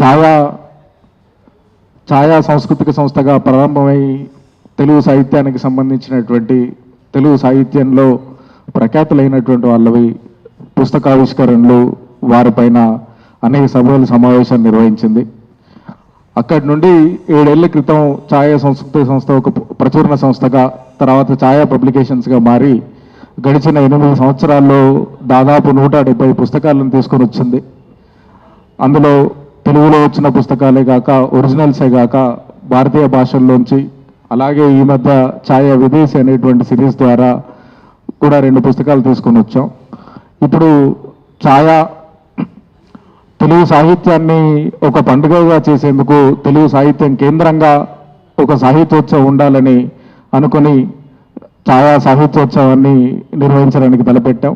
ఛాయా ఛాయా సాంస్కృతిక సంస్థగా ప్రారంభమై తెలుగు సాహిత్యానికి సంబంధించినటువంటి తెలుగు సాహిత్యంలో ప్రఖ్యాతులైనటువంటి వాళ్ళవి పుస్తకావిష్కరణలు వారిపైన అనేక సభలు సమావేశాలు నిర్వహించింది. అక్కడి నుండి ఏడేళ్ళ క్రితం ఛాయా సంస్కృతి సంస్థ ఒక ప్రచురణ సంస్థగా తర్వాత ఛాయా పబ్లికేషన్స్గా మారి గడిచిన ఎనిమిది సంవత్సరాల్లో దాదాపు నూట డెబ్బై పుస్తకాలను తీసుకొని వచ్చింది. అందులో తెలుగులో వచ్చిన పుస్తకాలే కాక ఒరిజినల్సే కాక భారతీయ భాషల్లోంచి అలాగే ఈ మధ్య ఛాయ విదేశీ అనేటువంటి సిరీస్ ద్వారా కూడా రెండు పుస్తకాలు తీసుకొని వచ్చాం. ఇప్పుడు ఛాయ తెలుగు సాహిత్యాన్ని ఒక పండుగగా చేసేందుకు తెలుగు సాహిత్యం కేంద్రంగా ఒక సాహిత్యోత్సవం ఉండాలని అనుకొని ఛాయా సాహిత్యోత్సవాన్ని నిర్వహించడానికి తలపెట్టాం.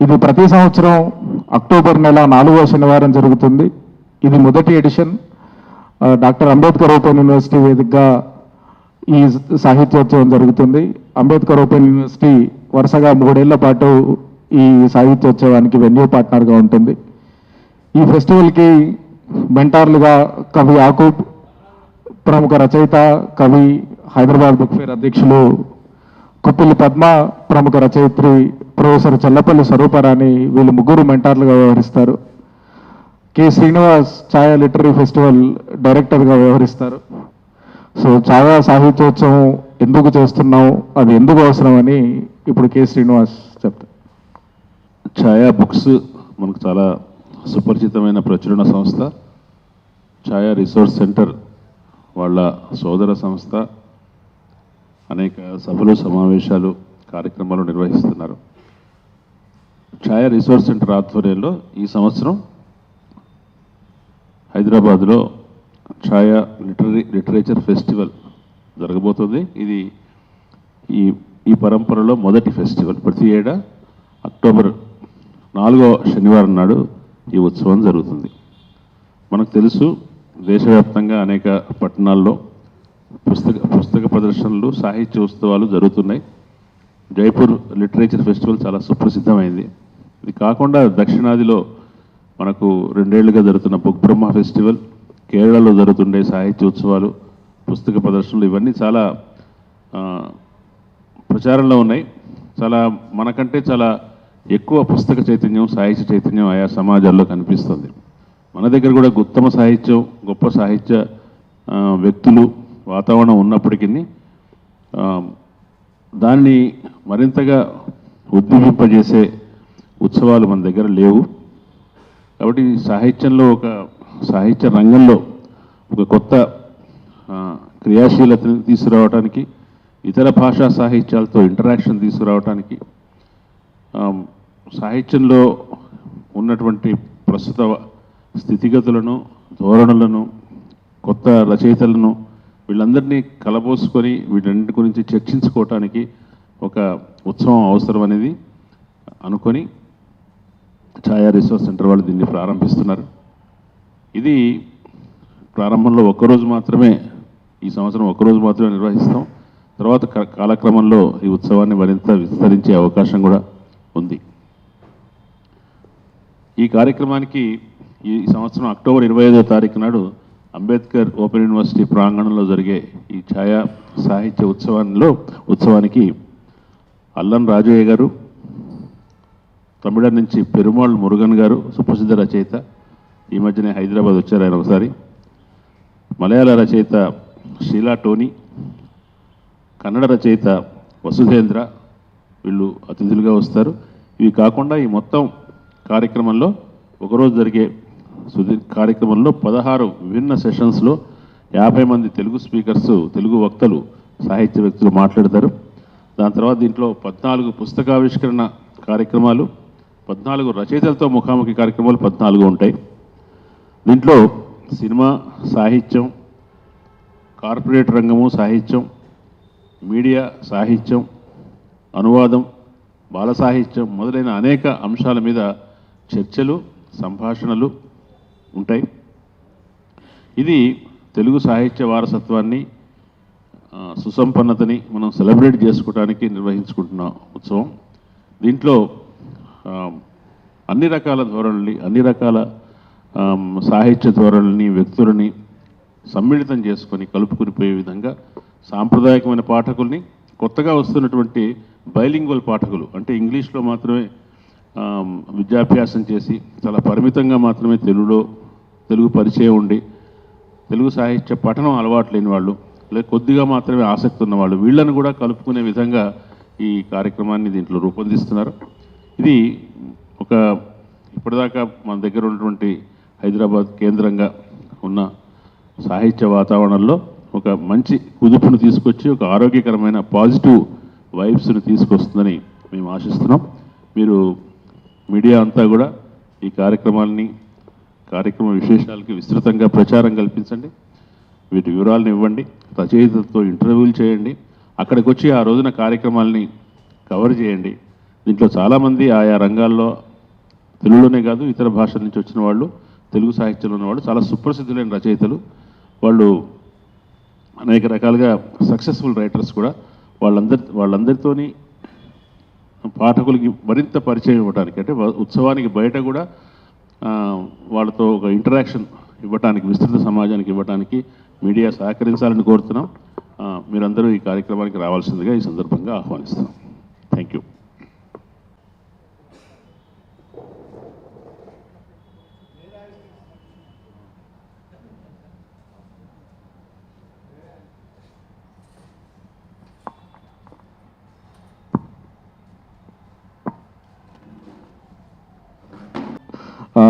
ఇది ప్రతి సంవత్సరం అక్టోబర్ నెల నాలుగో శనివారం జరుగుతుంది. ఇది మొదటి edition. Doctor Ambedkar open university వేదికగా ఈ సాహిత్యోత్సవం జరుగుతుంది. అంబేద్కర్ ఓపెన్ యూనివర్సిటీ వరుసగా మూడేళ్ళ పాటు ఈ సాహిత్యోత్సవానికి వెన్యూ పార్ట్నర్గా ఉంటుంది. ఈ ఫెస్టివల్కి మెంటార్లుగా కవి యాకూబ్ ప్రముఖ రచయిత కవి హైదరాబాద్ బుక్ ఫేర్ అధ్యక్షులు కుప్పిలి పద్మ ప్రముఖ రచయిత్రి ప్రొఫెసర్ చల్లపల్లి స్వరూపరాణి వీళ్ళు ముగ్గురు మెంటార్లుగా వ్యవహరిస్తారు. K Srinivas Chaya literary festival డైరెక్టర్గా వ్యవహరిస్తారు. సో ఛాయా సాహిత్యోత్సవం ఎందుకు చేస్తున్నాం అది ఎందుకు అవసరం అని ఇప్పుడు కె శ్రీనివాస్ చెప్తారు. ఛాయా బుక్స్ మనకు చాలా సుపరిచితమైన ప్రచురణ సంస్థ. ఛాయా రిసోర్స్ సెంటర్ వాళ్ళ సోదర సంస్థ. అనేక సభలు సమావేశాలు కార్యక్రమాలు నిర్వహిస్తున్నారు. ఛాయా రిసోర్స్ సెంటర్ ఆధ్వర్యంలో ఈ సంవత్సరం హైదరాబాద్లో ఛాయా లిటరీ లిటరేచర్ ఫెస్టివల్ జరగబోతుంది. ఇది ఈ ఈ పరంపరలో మొదటి ఫెస్టివల్. ప్రతి ఏడా అక్టోబర్ నాలుగో శనివారం నాడు ఈ ఉత్సవం జరుగుతుంది. మనకు తెలుసు దేశవ్యాప్తంగా అనేక పట్టణాల్లో పుస్తక పుస్తక ప్రదర్శనలు సాహిత్య ఉత్సవాలు జరుగుతున్నాయి. జైపూర్ లిటరేచర్ ఫెస్టివల్ చాలా సుప్రసిద్ధమైంది. ఇది కాకుండా దక్షిణాదిలో మనకు రెండేళ్ళుగా జరుగుతున్న బుక్ బ్రహ్మ ఫెస్టివల్ కేరళలో జరుగుతుండే సాహిత్య ఉత్సవాలు పుస్తక ప్రదర్శనలు ఇవన్నీ చాలా ప్రచారంలో ఉన్నాయి. చాలా మనకంటే చాలా ఎక్కువ పుస్తక చైతన్యం సాహిత్య చైతన్యం ఆయా సమాజాల్లో కనిపిస్తుంది. మన దగ్గర కూడా ఉత్తమ సాహిత్యం గొప్ప సాహిత్య వ్యక్తులు వాతావరణం ఉన్నప్పటికీ దాన్ని మరింతగా ఉద్దీపింపజేసే ఉత్సవాలు మన దగ్గర లేవు. కాబట్టి సాహిత్యంలో ఒక సాహిత్య రంగంలో ఒక కొత్త క్రియాశీలతను తీసుకురావడానికి ఇతర భాషా సాహిత్యాలతో ఇంటరాక్షన్ తీసుకురావడానికి సాహిత్యంలో ఉన్నటువంటి ప్రస్తుత స్థితిగతులను ధోరణులను కొత్త రచయితలను వీళ్ళందరినీ కలబోసుకొని వీటన్నిటి గురించి చర్చించుకోవటానికి ఒక ఉత్సవం అవసరం అనేది అనుకొని ఛాయా రిసోర్స్ సెంటర్ వాళ్ళు దీన్ని ప్రారంభిస్తున్నారు. ఇది ప్రారంభంలో ఒక్కరోజు మాత్రమే ఈ సంవత్సరం ఒక్కరోజు మాత్రమే నిర్వహిస్తాం. తర్వాత కాలక్రమంలో ఈ ఉత్సవాన్ని మరింత విస్తరించే అవకాశం కూడా ఉంది. ఈ కార్యక్రమానికి ఈ సంవత్సరం అక్టోబర్ ఇరవై ఐదో తారీఖు నాడు అంబేద్కర్ ఓపెన్ యూనివర్సిటీ ప్రాంగణంలో జరిగే ఈ ఛాయా సాహిత్య ఉత్సవంలో ఉత్సవానికి అల్లం రాజయ్య గారు తమిళ నుంచి పెరుమాళ్ మురుగన్ గారు సుప్రసిద్ధ రచయిత. ఈ మధ్యనే హైదరాబాద్ వచ్చారు ఆయన ఒకసారి. మలయాళ రచయిత షీలా టోనీ కన్నడ రచయిత వసుధేంద్ర వీళ్ళు అతిథులుగా వస్తారు. ఇవి కాకుండా ఈ మొత్తం కార్యక్రమంలో ఒకరోజు జరిగే సుదీ కార్యక్రమంలో పదహారు విభిన్న సెషన్స్లో యాభై మంది తెలుగు స్పీకర్స్ తెలుగు వక్తలు సాహిత్య వ్యక్తులు మాట్లాడతారు. దాని తర్వాత దీంట్లో పద్నాలుగు పుస్తకావిష్కరణ కార్యక్రమాలు పద్నాలుగు రచయితలతో ముఖాముఖి కార్యక్రమాలు పద్నాలుగు ఉంటాయి. దీంట్లో సినిమా సాహిత్యం కార్పొరేట్ రంగము సాహిత్యం మీడియా సాహిత్యం అనువాదం బాల సాహిత్యం మొదలైన అనేక అంశాల మీద చర్చలు సంభాషణలు ఉంటాయి. ఇది తెలుగు సాహిత్య వారసత్వాన్ని సుసంపన్నతని మనం సెలబ్రేట్ చేసుకోవడానికి నిర్వహించుకుంటున్న ఉత్సవం. దీంట్లో అన్ని రకాల ధోరణుల్ని అన్ని రకాల సాహిత్య ధోరణుల్ని వ్యక్తులని సమ్మిళితం చేసుకొని కలుపుకునిపోయే విధంగా సాంప్రదాయకమైన పాఠకుల్ని కొత్తగా వస్తున్నటువంటి బైలింగ్వల్ పాఠకులు అంటే ఇంగ్లీష్లో మాత్రమే విద్యాభ్యాసం చేసి చాలా పరిమితంగా మాత్రమే తెలుగులో తెలుగు పరిచయం ఉండి తెలుగు సాహిత్య పఠనం అలవాటు లేని వాళ్ళు లేదా కొద్దిగా మాత్రమే ఆసక్తి ఉన్న వాళ్ళు కూడా కలుపుకునే విధంగా ఈ కార్యక్రమాన్ని దీంట్లో రూపొందిస్తున్నారు. ఇది ఒక ఇప్పటిదాకా మన దగ్గర ఉన్నటువంటి హైదరాబాద్ కేంద్రంగా ఉన్న సాహిత్య వాతావరణంలో ఒక మంచి కుదుపును తీసుకొచ్చి ఒక ఆరోగ్యకరమైన పాజిటివ్ వైబ్స్ని తీసుకొస్తుందని మేము ఆశిస్తున్నాం. మీరు మీడియా అంతా కూడా ఈ కార్యక్రమాన్ని కార్యక్రమ విశేషాలకి విస్తృతంగా ప్రచారం కల్పించండి. వీటి వివరాలను ఇవ్వండి. రచయితలతో ఇంటర్వ్యూలు చేయండి. అక్కడికి వచ్చి ఆ రోజున కార్యక్రమాల్ని కవర్ చేయండి. దీంట్లో చాలామంది ఆయా రంగాల్లో తెలుగులోనే కాదు ఇతర భాషల నుంచి వచ్చిన వాళ్ళు తెలుగు సాహిత్యంలో ఉన్న వాళ్ళు చాలా సుప్రసిద్ధులైన రచయితలు. వాళ్ళు అనేక రకాలుగా సక్సెస్ఫుల్ రైటర్స్ కూడా. వాళ్ళందరి వాళ్ళందరితోని పాఠకులకి మరింత పరిచయం ఇవ్వడానికి అంటే ఉత్సవానికి బయట కూడా వాళ్ళతో ఒక ఇంటరాక్షన్ ఇవ్వటానికి విస్తృత సమాజానికి ఇవ్వటానికి మీడియా సహకరించాలని కోరుతున్నాం. మీరందరూ ఈ కార్యక్రమానికి రావాల్సిందిగా ఈ సందర్భంగా ఆహ్వానిస్తున్నాం థ్యాంక్ యూ ఆ,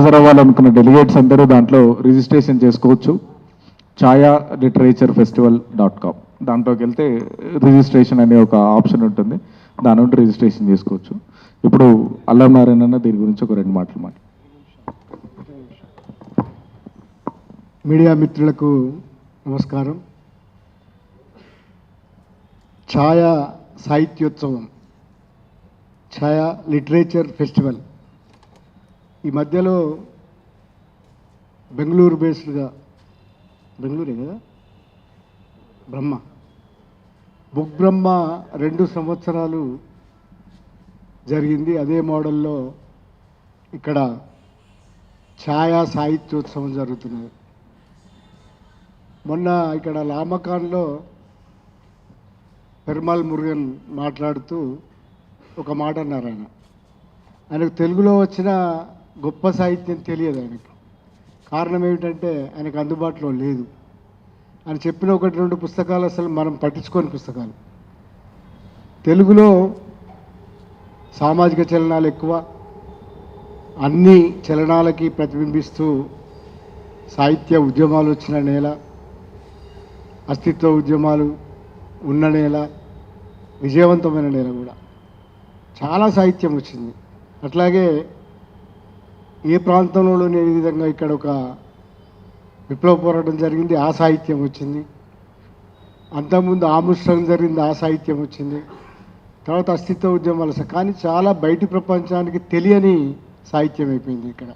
హాజరవ్వాలనుకున్న డెలిగేట్స్ అందరూ దాంట్లో రిజిస్ట్రేషన్ చేసుకోవచ్చు. Chaya literature festival dot com దాంట్లోకి వెళ్తే రిజిస్ట్రేషన్ అనే ఒక ఆప్షన్ ఉంటుంది. దాని నుండి రిజిస్ట్రేషన్ చేసుకోవచ్చు. ఇప్పుడు అల్లం నారాయణ అన్న దీని గురించి ఒక రెండు మాటలు మాట మీడియా మిత్రులకు నమస్కారం. ఛాయా సాహిత్యోత్సవం ఛాయా లిటరేచర్ ఫెస్టివల్ ఈ మధ్యలో బెంగళూరు బేస్డ్గా బెంగళూరే కదా? బ్రహ్మ. బుక్ బ్రహ్మ రెండు సంవత్సరాలు జరిగింది. అదే మోడల్లో ఇక్కడ ఛాయా సాహిత్యోత్సవం జరుగుతున్నది. మొన్న ఇక్కడ లామకాన్లో పెరుమాల్ మురుగన్ మాట్లాడుతూ ఒక మాట అన్నారు ఆయన. ఆయనకు తెలుగులో వచ్చిన గొప్ప సాహిత్యం తెలియదు ఆయనకు. కారణం ఏమిటంటే ఆయనకు అందుబాటులో లేదు. ఆయన చెప్పిన ఒకటి రెండు పుస్తకాలు అసలు మనం పట్టించుకోని పుస్తకాలు. తెలుగులో సామాజిక చలనాలు ఎక్కువ. అన్ని చలనాలకి ప్రతిబింబిస్తూ సాహిత్య ఉద్యమాలు వచ్చిన నేల. అస్తిత్వ ఉద్యమాలు ఉన్న నేల. విజయవంతమైన నేల కూడా. చాలా సాహిత్యం వచ్చింది. అట్లాగే ఏ ప్రాంతంలో లేని విధంగా ఇక్కడ ఒక విప్లవ పోరాటం జరిగింది ఆ సాహిత్యం వచ్చింది. అంతకుముందు ఆముష్ట్రం జరిగింది ఆ సాహిత్యం వచ్చింది. తర్వాత అస్తిత్వ ఉద్యమాలు కానీ చాలా బయటి ప్రపంచానికి తెలియని సాహిత్యం అయిపోయింది ఇక్కడ.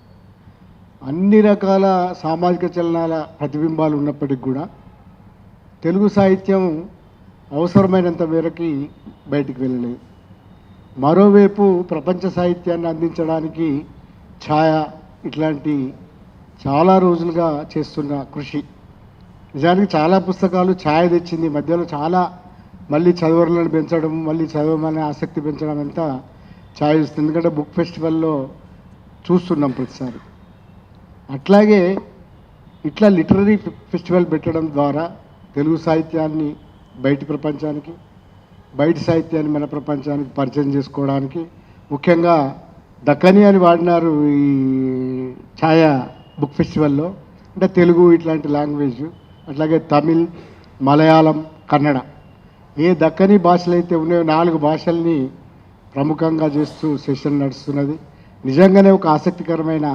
అన్ని రకాల సామాజిక చలనాల ప్రతిబింబాలు ఉన్నప్పటికి కూడా తెలుగు సాహిత్యం అవసరమైనంత మేరకి బయటికి వెళ్ళలేదు. మరోవైపు ప్రపంచ సాహిత్యాన్ని అందించడానికి ఛాయ ఇట్లాంటి చాలా రోజులుగా చేస్తున్న కృషి. నిజానికి చాలా పుస్తకాలు ఛాయ తెచ్చింది. మధ్యలో చాలా మళ్ళీ చదువులను పెంచడం మళ్ళీ చదవమనే ఆసక్తి పెంచడం అంతా ఛాయ ఇస్తుంది ఎందుకంటే బుక్ ఫెస్టివల్లో చూస్తున్నాం ప్రతిసారి. అట్లాగే ఇట్లా లిటరరీ ఫెస్టివల్ పెట్టడం ద్వారా తెలుగు సాహిత్యాన్ని బయటి ప్రపంచానికి బయటి సాహిత్యాన్ని మన ప్రపంచానికి పరిచయం చేసుకోవడానికి ముఖ్యంగా దక్కని అని వాడినారు ఈ ఛాయా బుక్ ఫెస్టివల్లో. అంటే తెలుగు ఇట్లాంటి లాంగ్వేజ్ అట్లాగే తమిళ్ మలయాళం కన్నడ. ఏ దక్కని భాషలు అయితే ఉన్నాయో నాలుగు భాషల్ని ప్రముఖంగా చేస్తూ సెషన్ నడుస్తున్నది. నిజంగానే ఒక ఆసక్తికరమైన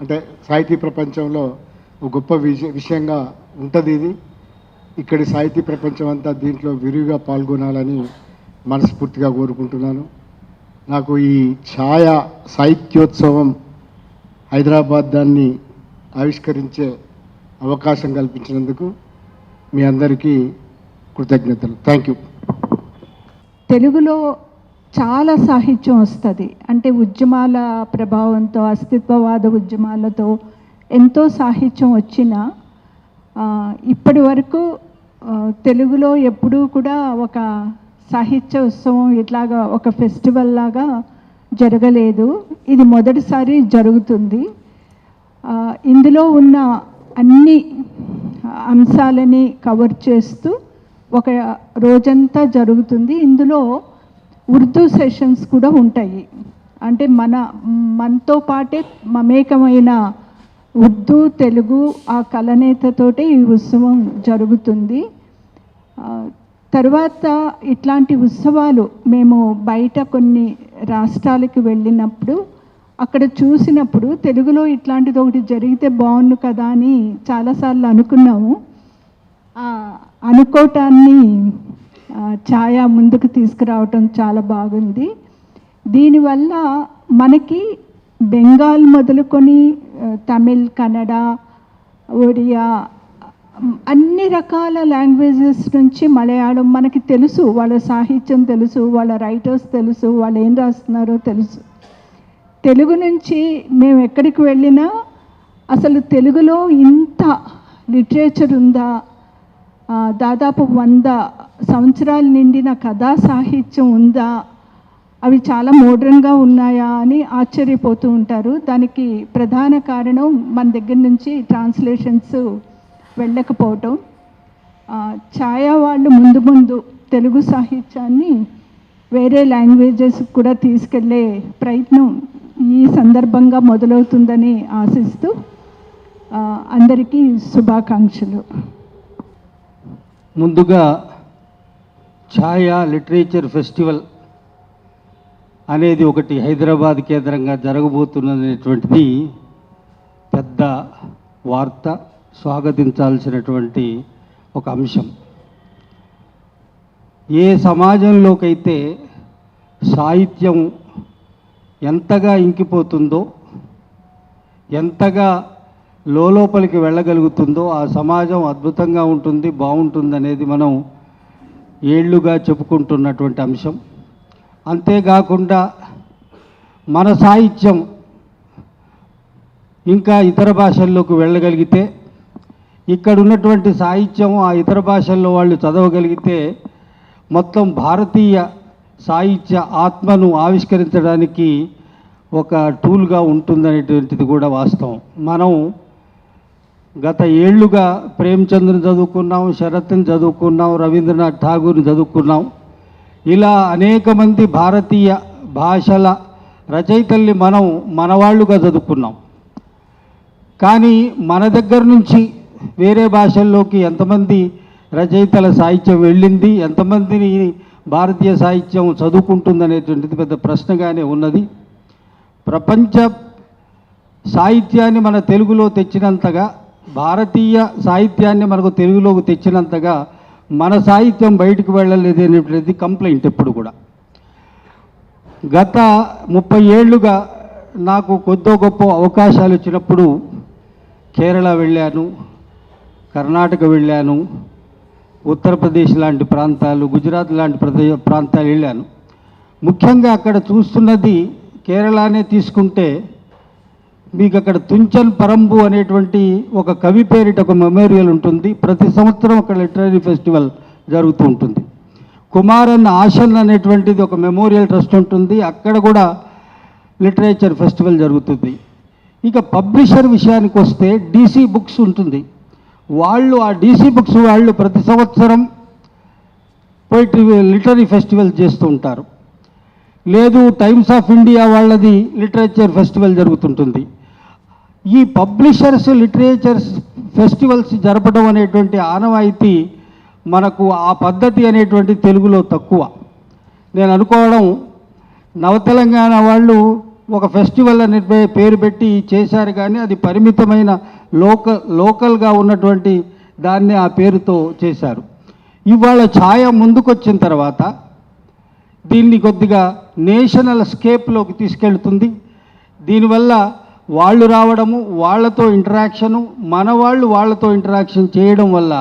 అంటే సాహితీ ప్రపంచంలో ఒక గొప్ప విషయంగా ఉంటుంది ఇది. ఇక్కడి సాహితీ ప్రపంచం అంతా దీంట్లో విరివిగా పాల్గొనాలని మనస్ఫూర్తిగా కోరుకుంటున్నాను. నాకు ఈ ఛాయ సాహిత్యోత్సవం హైదరాబాద్ దాన్ని ఆవిష్కరించే అవకాశం కల్పించినందుకు మీ అందరికీ కృతజ్ఞతలు. థ్యాంక్ యూ తెలుగులో చాలా సాహిత్యం వస్తుంది. అంటే ఉద్యమాల ప్రభావంతో అస్తిత్వవాద ఉద్యమాలతో ఎంతో సాహిత్యం వచ్చినా ఇప్పటి వరకు తెలుగులో ఎప్పుడూ కూడా ఒక సాహిత్య ఉత్సవం ఇట్లాగా ఒక ఫెస్టివల్ లాగా జరగలేదు. ఇది మొదటిసారి జరుగుతుంది. ఇందులో ఉన్న అన్ని అంశాలని కవర్ చేస్తూ ఒక రోజంతా జరుగుతుంది. ఇందులో ఉర్దూ సెషన్స్ కూడా ఉంటాయి. అంటే మన మనతో పాటే మమేకమైన ఉర్దూ తెలుగు ఆ కలనేతతోటే ఈ ఉత్సవం జరుగుతుంది. తర్వాత ఇట్లాంటి ఉత్సవాలు మేము బయట కొన్ని రాష్ట్రాలకు వెళ్ళినప్పుడు అక్కడ చూసినప్పుడు తెలుగులో ఇట్లాంటిది ఒకటి జరిగితే బాగుండు కదా అని చాలాసార్లు అనుకున్నాము. అనుకోవటాన్ని ఛాయా ఛాయ ముందుకు తీసుకురావటం చాలా బాగుంది. దీనివల్ల మనకి బెంగాల్ మొదలుకొని తమిళ్ కన్నడ ఒడియా అన్ని రకాల లాంగ్వేజెస్ నుంచి మలయాళం మనకి తెలుసు వాళ్ళ సాహిత్యం తెలుసు వాళ్ళ రైటర్స్ తెలుసు వాళ్ళు ఏం రాస్తున్నారో తెలుసు. తెలుగు నుంచి మేము ఎక్కడికి వెళ్ళినా అసలు తెలుగులో ఇంత లిటరేచర్ ఉందా దాదాపు వంద సంవత్సరాలు నిండిన కథా సాహిత్యం ఉందా అవి చాలా మోడ్రన్గా ఉన్నాయా అని ఆశ్చర్యపోతూ ఉంటారు. దానికి ప్రధాన కారణం మన దగ్గర నుంచి ట్రాన్స్లేషన్స్ వెళ్ళకపోవటం ఛాయా వాళ్ళు ముందు ముందు తెలుగు సాహిత్యాన్ని వేరే లాంగ్వేజెస్ కూడా తీసుకెళ్ళే ప్రయత్నం ఈ సందర్భంగా మొదలవుతుందని ఆశిస్తూ అందరికీ శుభాకాంక్షలు. ముందుగా ఛాయా లిటరేచర్ ఫెస్టివల్ అనేది ఒకటి హైదరాబాద్ కేంద్రంగా జరగబోతున్నటువంటిది పెద్ద వార్త. స్వాగతించాల్సినటువంటి ఒక అంశం. ఏ సమాజంలోకైతే సాహిత్యం ఎంతగా ఇంకిపోతుందో ఎంతగా లోపలికి వెళ్ళగలుగుతుందో ఆ సమాజం అద్భుతంగా ఉంటుంది బాగుంటుంది అనేది మనం ఏళ్ళుగా చెప్పుకుంటున్నటువంటి అంశం. అంతేకాకుండా మన సాహిత్యం ఇంకా ఇతర భాషల్లోకి వెళ్ళగలిగితే ఇక్కడ ఉన్నటువంటి సాహిత్యం ఆ ఇతర భాషల్లో వాళ్ళు చదవగలిగితే మొత్తం భారతీయ సాహిత్య ఆత్మను ఆవిష్కరించడానికి ఒక టూల్గా ఉంటుందనేటువంటిది కూడా వాస్తవం. మనం గత ఏళ్ళుగా ప్రేమచంద్రని చదువుకున్నాం శరత్ని చదువుకున్నాం రవీంద్రనాథ్ ఠాగూర్ని చదువుకున్నాం. ఇలా అనేక మంది భారతీయ భాషల రచయితల్ని మనం మనవాళ్ళుగా చదువుకున్నాం. కానీ మన దగ్గర నుంచి వేరే భాషల్లోకి ఎంతమంది రచయితల సాహిత్యం వెళ్ళింది ఎంతమందిని భారతీయ సాహిత్యం చదువుకుంటుందనేటువంటిది పెద్ద ప్రశ్నగానే ఉన్నది. ప్రపంచ సాహిత్యాన్ని మన తెలుగులో తెచ్చినంతగా భారతీయ సాహిత్యాన్ని మనకు తెలుగులోకి తెచ్చినంతగా మన సాహిత్యం బయటకు వెళ్ళలేదు అనేటువంటిది కంప్లైంట్ ఎప్పుడు కూడా. గత ముప్పై ఏళ్ళుగా నాకు కొద్దో గొప్ప అవకాశాలు వచ్చినప్పుడు కేరళ వెళ్ళాను. కర్ణాటక వెళ్ళాను ఉత్తరప్రదేశ్ లాంటి ప్రాంతాలు గుజరాత్ లాంటి ప్రదేశ ప్రాంతాలు వెళ్ళాను. ముఖ్యంగా అక్కడ చూస్తున్నది కేరళనే తీసుకుంటే మీకు అక్కడ తుంచన్ పరంబు అనేటువంటి ఒక కవి పేరిట ఒక మెమోరియల్ ఉంటుంది. ప్రతి సంవత్సరం అక్కడ లిటరీ ఫెస్టివల్ జరుగుతూ ఉంటుంది. కుమారన్ ఆశన్ అనేటువంటిది ఒక మెమోరియల్ ట్రస్ట్ ఉంటుంది. అక్కడ కూడా లిటరేచర్ ఫెస్టివల్ జరుగుతుంది. ఇక పబ్లిషర్ విషయానికి వస్తే డీసీ బుక్స్ ఉంటుంది. వాళ్ళు ఆ డీసీ బుక్స్ వాళ్ళు ప్రతి సంవత్సరం పోయిటరీ లిటరీ ఫెస్టివల్ చేస్తూ ఉంటారు. లేదు టైమ్స్ ఆఫ్ ఇండియా వాళ్ళది లిటరేచర్ ఫెస్టివల్ జరుగుతుంటుంది. ఈ పబ్లిషర్స్ లిటరేచర్స్ ఫెస్టివల్స్ జరపడం అనేటువంటి ఆనవాయితీ మనకు ఆ పద్ధతి అనేటువంటి తెలుగులో తక్కువ. నేను అనుకోవడం నవతెలంగాణ వాళ్ళు ఒక ఫెస్టివల్ అనే పేరు పెట్టి చేశారు కానీ అది పరిమితమైన లోకల్ లోకల్గా ఉన్నటువంటి దాన్ని ఆ పేరుతో చేశారు. ఇవాళ ఛాయ ముందుకొచ్చిన తర్వాత దీన్ని కొద్దిగా నేషనల్ స్కేప్లోకి తీసుకెళ్తుంది. దీనివల్ల వాళ్ళు రావడము వాళ్ళతో ఇంటరాక్షను మన వాళ్ళు వాళ్ళతో ఇంటరాక్షన్ చేయడం వల్ల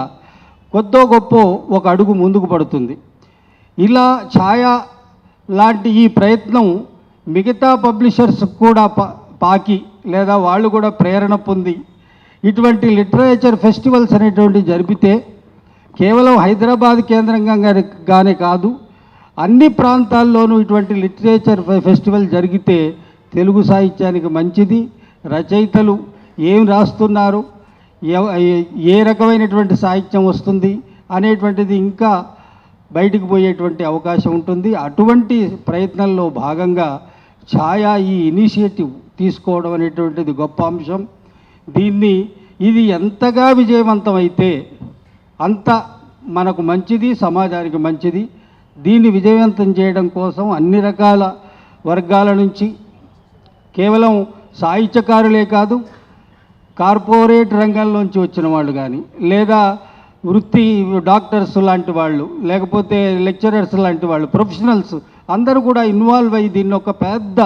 కొద్దో గొప్ప ఒక అడుగు ముందుకు పడుతుంది. ఇలా ఛాయ లాంటి ఈ ప్రయత్నం మిగతా పబ్లిషర్స్ కూడా పా పాకి లేదా వాళ్ళు కూడా ప్రేరణ పొంది ఇటువంటి లిటరేచర్ ఫెస్టివల్స్ అనేటువంటి జరిపితే కేవలం హైదరాబాద్ కేంద్రంగా గానే కాదు అన్ని ప్రాంతాల్లోనూ ఇటువంటి లిటరేచర్ ఫెస్టివల్ జరిగితే తెలుగు సాహిత్యానికి మంచిది. రచయితలు ఏం రాస్తున్నారు ఏ- ఏ రకమైనటువంటి సాహిత్యం వస్తుంది అనేటువంటిది ఇంకా బయటికి పోయేటువంటి అవకాశం ఉంటుంది. అటువంటి ప్రయత్నంలో భాగంగా ఛాయా ఈ ఇనిషియేటివ్ తీసుకోవడం అనేటువంటిది గొప్ప అంశం. దీన్ని ఇది ఎంతగా విజయవంతమైతే అంత మనకు మంచిది సమాజానికి మంచిది. దీన్ని విజయవంతం చేయడం కోసం అన్ని రకాల వర్గాల నుంచి కేవలం సాహిత్యకారులే కాదు కార్పొరేట్ రంగంలోంచి వచ్చిన వాళ్ళు కానీ లేదా వృత్తి డాక్టర్స్ లాంటి వాళ్ళు లేకపోతే లెక్చరర్స్ లాంటి వాళ్ళు ప్రొఫెషనల్స్ అందరూ కూడా ఇన్వాల్వ్ అయ్యి దీన్ని ఒక పెద్ద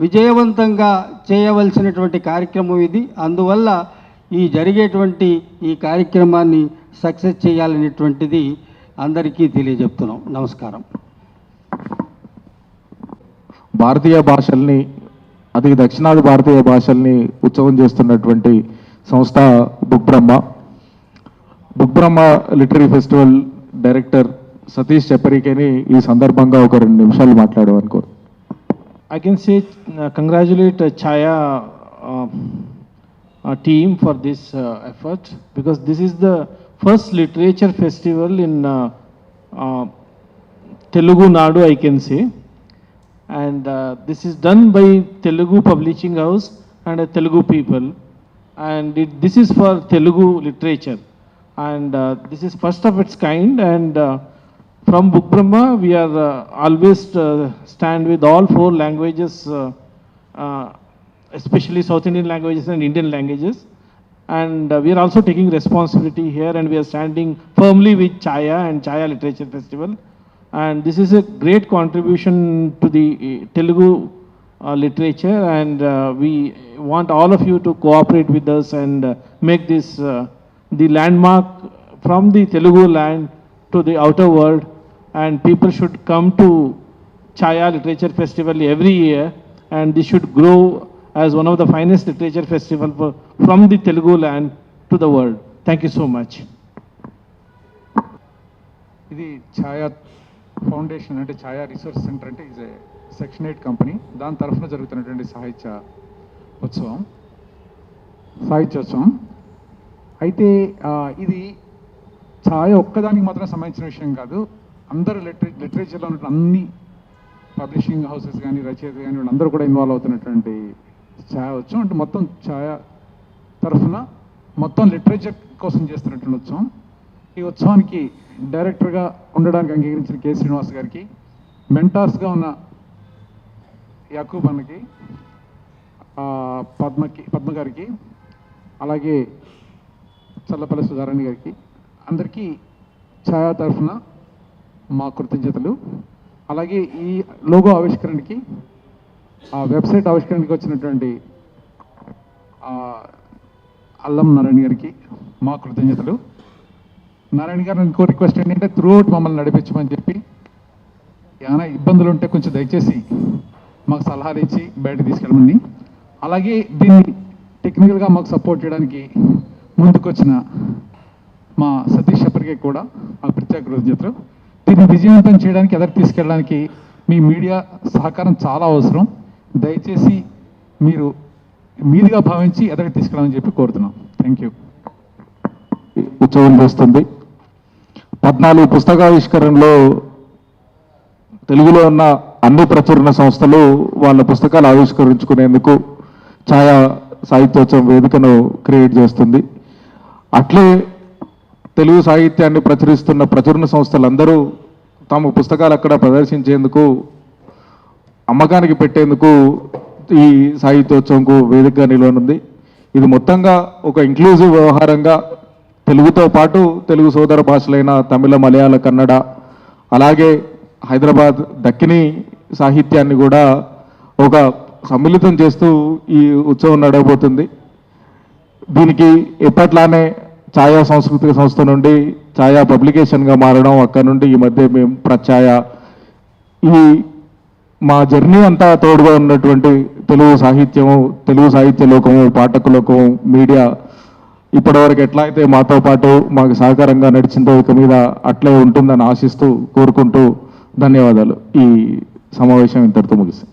విజయవంతంగా చేయవలసినటువంటి కార్యక్రమం ఇది. అందువల్ల ఈ జరిగేటువంటి ఈ కార్యక్రమాన్ని సక్సెస్ చేయాలనేటువంటిది అందరికీ తెలియజెప్తున్నాం. నమస్కారం. భారతీయ భాషల్ని అది దక్షిణాది భారతీయ భాషల్ని ఉత్సవం చేస్తున్నటువంటి సంస్థ book Brahma book Brahma literary festival director Satish చెప్పరికేని ఈ సందర్భంగా ఒక రెండు నిమిషాలు మాట్లాడమనుకోరు I can say uh, congratulate uh, Chaya uh, uh, team for this uh, effort because this is the first literature festival in uh, uh, Telugu Nadu, I can say. And uh, this is done by Telugu Publishing House and uh, Telugu people. And it, this is for Telugu literature. And uh, this is first of its kind. And uh, from Book Brahma, we are uh, always uh, stand with all four languages, uh, uh, especially South Indian languages and Indian languages. And uh, we are also taking responsibility here and we are standing firmly with Chaya and Chaya Literature Festival. And this is a great contribution to the uh, Telugu uh, literature and uh, we want all of you to cooperate with us and uh, make this uh, the landmark from the Telugu land to the outer world and people should come to Chaya Literature Festival every year and this should grow as one of the finest literature festival for, from the Telugu land to the world. Thank you so much. ఇది Chaya foundation అంటే Chaya research centre అంటే is a section eight company దాని తరఫున జరుగుతున్నటువంటి సాహిత్య ఉత్సవం సాహిత్యోత్సవం అయితే ఆ, ఇది ఛాయ ఒక్కదానికి మాత్రం సంబంధించిన విషయం కాదు అందరు లిటరే లిటరేచర్లో ఉన్న అన్ని పబ్లిషింగ్ హౌసెస్ కానీ రచయిత కానీ వీళ్ళందరూ కూడా ఇన్వాల్వ్ అవుతున్నటువంటి ఛాయ ఉత్సవం. అంటే మొత్తం ఛాయ తరఫున మొత్తం లిటరేచర్ కోసం చేస్తున్నటువంటి ఉత్సవం. ఈ ఉత్సవానికి డైరెక్టర్గా ఉండడానికి అంగీకరించిన కె. శ్రీనివాస్ గారికి మెంటార్స్గా ఉన్న యాకూబ్ అన్నకి పద్మకి పద్మ గారికి అలాగే చల్లపల్లి సుధారాణి గారికి అందరికీ ఛాయా తరఫున మా కృతజ్ఞతలు. అలాగే ఈ లోగో ఆవిష్కరణకి ఆ వెబ్సైట్ ఆవిష్కరణకి వచ్చినటువంటి అల్లం నారాయణ గారికి మా కృతజ్ఞతలు. నారాయణ గారు ఇంకో రిక్వెస్ట్ ఏంటంటే త్రూ అవుట్ మమ్మల్ని నడిపించమని చెప్పి ఏమైనా ఇబ్బందులు ఉంటే కొంచెం దయచేసి మాకు సలహాలు ఇచ్చి బయట తీసుకెళ్ళమని. అలాగే దీన్ని టెక్నికల్గా మాకు సపోర్ట్ చేయడానికి ముందుకొచ్చిన మా సతీష్ షపర్కి కూడా ఆ ప్రత్యేక కృతజ్ఞతలు. దీన్ని విజయవంతం చేయడానికి ఎదరికి తీసుకెళ్ళడానికి మీ మీడియా సహకారం చాలా అవసరం. దయచేసి మీరు మీదిగా భావించి ఎదరికి తీసుకెళ్ళమని చెప్పి కోరుతున్నాం. Thank you. ఉత్సవం చేస్తుంది. పద్నాలుగు పుస్తకావిష్కరణలో తెలుగులో ఉన్న అన్ని ప్రచురణ సంస్థలు వాళ్ళ పుస్తకాలు ఆవిష్కరించుకునేందుకు ఛాయా సాహిత్యోత్సవం వేదికను క్రియేట్ చేస్తుంది. అట్లే తెలుగు సాహిత్యాన్ని ప్రచురిస్తున్న ప్రచురణ సంస్థలందరూ తమ పుస్తకాలు అక్కడ ప్రదర్శించేందుకు అమ్మకానికి పెట్టేందుకు ఈ సాహిత్యోత్సవంకు వేదికగా నిలవనుంది. ఇది మొత్తంగా ఒక ఇంక్లూజివ్ వ్యవహారంగా తెలుగుతో పాటు తెలుగు సోదర భాషలైన తమిళ మలయాళ కన్నడ అలాగే హైదరాబాద్ దక్కిని సాహిత్యాన్ని కూడా ఒక సమ్మిళితం చేస్తూ ఈ ఉత్సవం నడవబోతుంది. దీనికి ఎప్పట్లానే ఛాయా సాంస్కృతిక సంస్థ నుండి ఛాయా పబ్లికేషన్గా మారడం అక్కడ నుండి ఈ మధ్య మేము ప్రఛాయ ఈ మా జర్నీ అంతా తోడుగా ఉన్నటువంటి తెలుగు సాహిత్యము తెలుగు సాహిత్య లోకము పాఠకులకు మీడియా ఇప్పటివరకు ఎట్లా అయితే మాతో పాటు మాకు సహకారంగా నడిచిందో ఇక మీద అట్లే ఉంటుందని ఆశిస్తూ కోరుకుంటూ ధన్యవాదాలు. ఈ సమావేశం ఇంతటితో ముగిస్తాను.